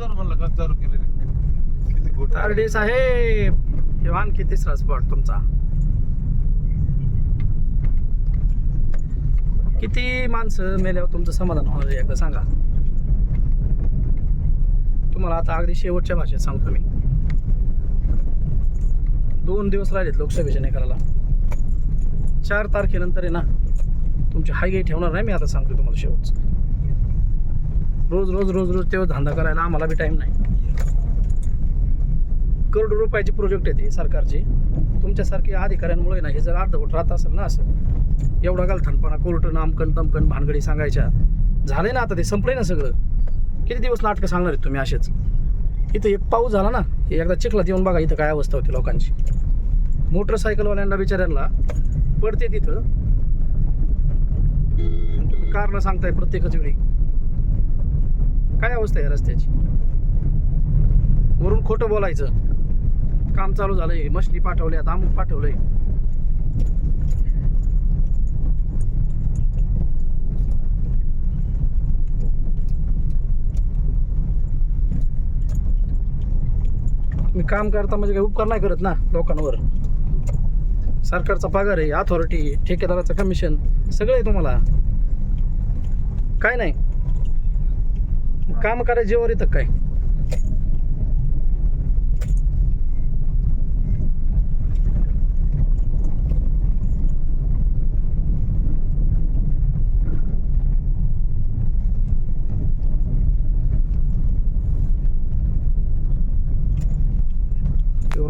जर म्हणलं का केलेली. किती साहेब हे आणखी तिसरा स्पॉट तुमचा. किती माणसं मेल्यावर तुमचं समाधान होणार एकदा सांगा. तुम्हाला आता अगदी शेवटच्या भाषेत सांगतो मी. दोन दिवस राहिलेत लोकसभेच्या निकालाला. चार तारखेनंतर आहे ना तुमची हायगे ठेवणार नाही मी आता सांगतो तुम्हाला शेवटचं. रोज रोज रोज रोज तेव्हा धंदा करायला आम्हाला बी टाईम नाही. करोड रुपयाचे प्रोजेक्ट येते सरकारचे. तुमच्यासारख्या अधिकाऱ्यांमुळे ना हे जर अर्धवट राहत असेल ना असं एवढा गालथानपणा कोर्ट नामकन तमकन भानगडी सांगायच्या. झाले ना आता ते संपले ना सगळं. किती दिवस नाटकं सांगणार आहेत तुम्ही असेच? इथं एक पाऊस झाला ना हे एकदा चिखलात येऊन बघा इथं काय अवस्था होती लोकांची. मोटरसायकलवाल्यांना बिचाऱ्यांना पडते तिथं. तुम्ही कारण सांगताय प्रत्येकच वेळी. काय अवस्था आहे रस्त्याची? वरून खोटं बोलायचं. काम चालू झालंय. मशनी पाठवल्यात अमुक पाठवलंय. मी काम करता म्हणजे काही उपकार नाही करत ना लोकांवर. सरकारचा पगार आहे अथॉरिटी ठेकेदाराचं कमिशन सगळं आहे तुम्हाला. काय नाही. काम करायचं जेवर येतं काय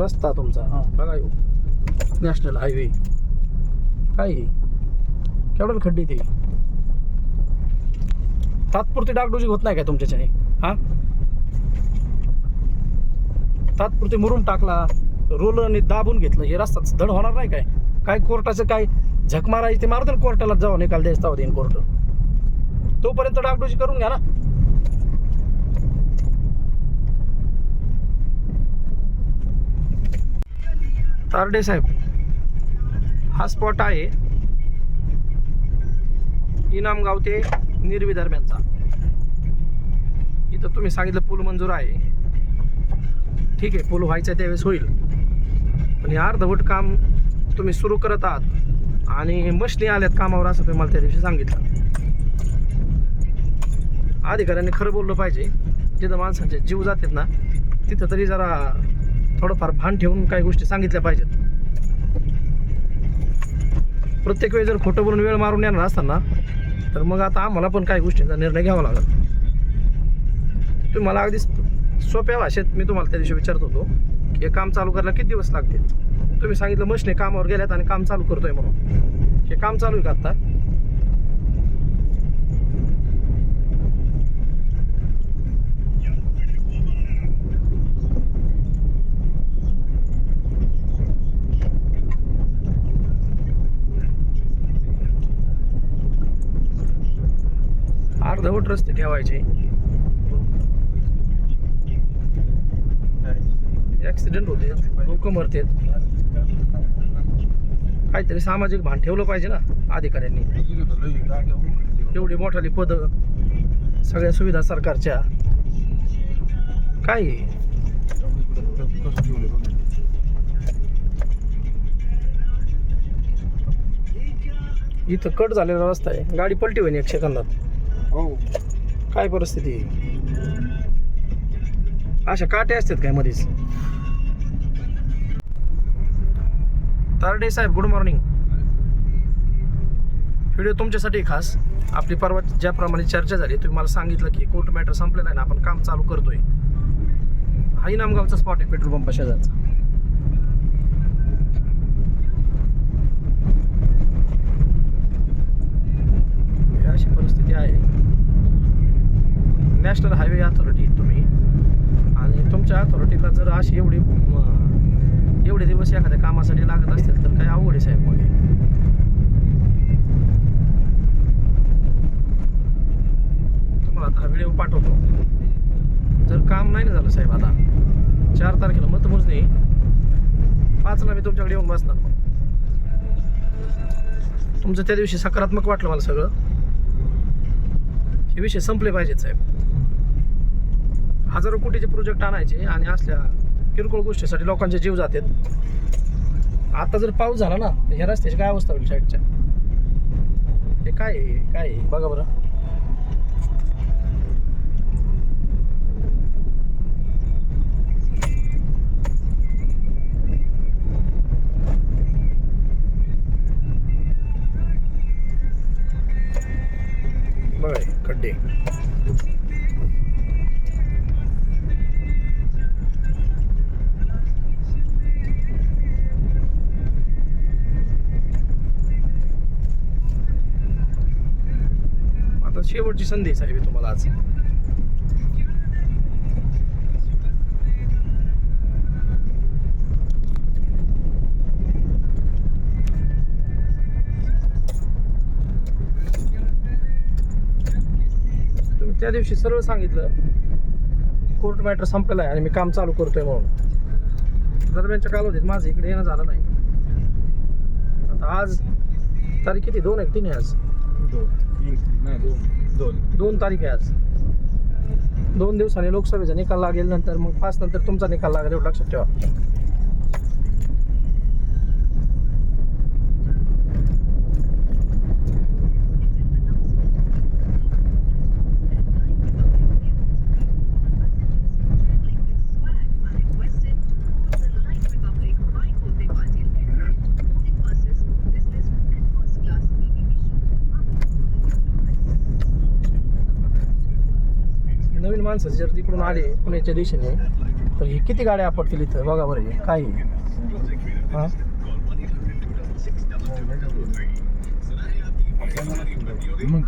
रस्ता तुमचा. हां बघा यो. नॅशनल हायवे काय केवढ्याला खड्डी ते? तात्पुरती डागडुजी होत नाही काय तुमच्याच्याने? हां? तात्पुरते मुरुम टाकला रोलरने दाबून घेतलं हे रस्ता धड होणार नाही काय? काय कोर्टाचं काय झक मारायची ते मारतो ना कोर्टाला जाऊ निकाल द्यायचा होते कोर्ट. तोपर्यंत डागडुजी करून घ्या ना. तारडे साहेब हा स्पॉट आहे. इनामगाव ते निर्वी दरम्यानचा. इथं तुम्ही सांगितलं पूल मंजूर आहे. ठीक आहे पूल व्हायचा त्यावेळेस होईल. पण हे अर्धवट काम तुम्ही सुरू करत आहात आणि मशनी आल्यात कामावर असं तुम्ही मला त्या दिवशी सांगितलं. अधिकाऱ्यांनी खरं बोललं पाहिजे. जिथं माणसांचे जीव जातात ना तिथं तरी जरा थोडंफार भान ठेवून काही गोष्टी सांगितल्या पाहिजेत. प्रत्येक वेळी जर खोटं बोलून वेळ मारून येणार असताना तर मग आता आम्हाला पण काही गोष्टींचा निर्णय घ्यावा लागेल. तुम्हाला अगदी सोप्या भाषेत मी तुम्हाला त्या दिवशी विचारत होतो की हे काम चालू करायला किती दिवस लागतील? तुम्ही सांगितलं मशने कामावर गेल्यात आणि काम चालू करतोय म्हणून. हे काम चालू आहे का आत्ता अर्धवट रस्ते ठेवायचे. ॲक्सिडेंट होते. लोक मरतात. काहीतरी सामाजिक भान ठेवलं पाहिजे ना अधिकाऱ्यांनी. एवढी मोठाली पद सगळ्या सुविधा सरकारच्या. काय? इथं कट झालेला रस्ता आहे. गाडी पलटी होईन एक सेकंदात. हो. काय परिस्थिती? अशा काटे असतात काय मध्येच तारडे साहेब गुड मॉर्निंग व्हिडिओ तुमच्यासाठी खास. आपली परवा ज्याप्रमाणे चर्चा झाली तुम्ही मला सांगितलं की कोर्ट मॅटर संपलेला आहे ना आपण काम चालू करतोय. हाही नामगावचा स्पॉट आहे पेट्रोल पंप शेजारचा ही अशी परिस्थिती आहे नॅशनल हायवे अथॉरिटी तुम्ही. आणि तुमच्या अथॉरिटीला जर अशी एवढी एवढे दिवस एखाद्या कामासाठी लागत असतील तर काय अवघड आहे साहेब मग तुम्हाला आता हा व्हिडिओ पाठवतो. जर काम नाही ना झालं साहेब आता चार तारखेला मतमोजणी पाचला मी तुमच्याकडे येऊन बसणार मग. तुमचं त्या दिवशी सकारात्मक वाटलं मला सगळं. हे विषय संपले पाहिजेत साहेब. हजारो कोटीचे प्रोजेक्ट आणायचे आणि असल्या किरकोळ गोष्टीसाठी लोकांचे जीव जातात आता जर पाऊस झाला ना तर ह्या रस्त्याची काय अवस्था होईल साईडच्या हे काय आहे? काय आहे? बघा बरं बघा खड्डे शेवटची संधी आहे साहेब तुम्हाला आज. तुम्ही त्या दिवशी सरळ सांगितलं कोर्ट मॅटर संपलेला आहे आणि मी काम चालू करतोय म्हणून. दरम्यानच्या कालावधीत माझं इकडे येणं झालं नाही. आता आज तारीख किती? दोन आहे तीन आहे आज. दोन तीन नाही दोन दोन दोन तारीख आहे आज. दोन दिवसाने लोकसभेचा निकाल लागेल नंतर मग पाच नंतर तुमचा निकाल लागेल एवढं लक्षात ठेवा. नवीन माणसं जर तिकडून आले पुण्याच्या दिशेने तर हे किती गाड्या आपटतील इथं? बघा बरं हे काय हां? मग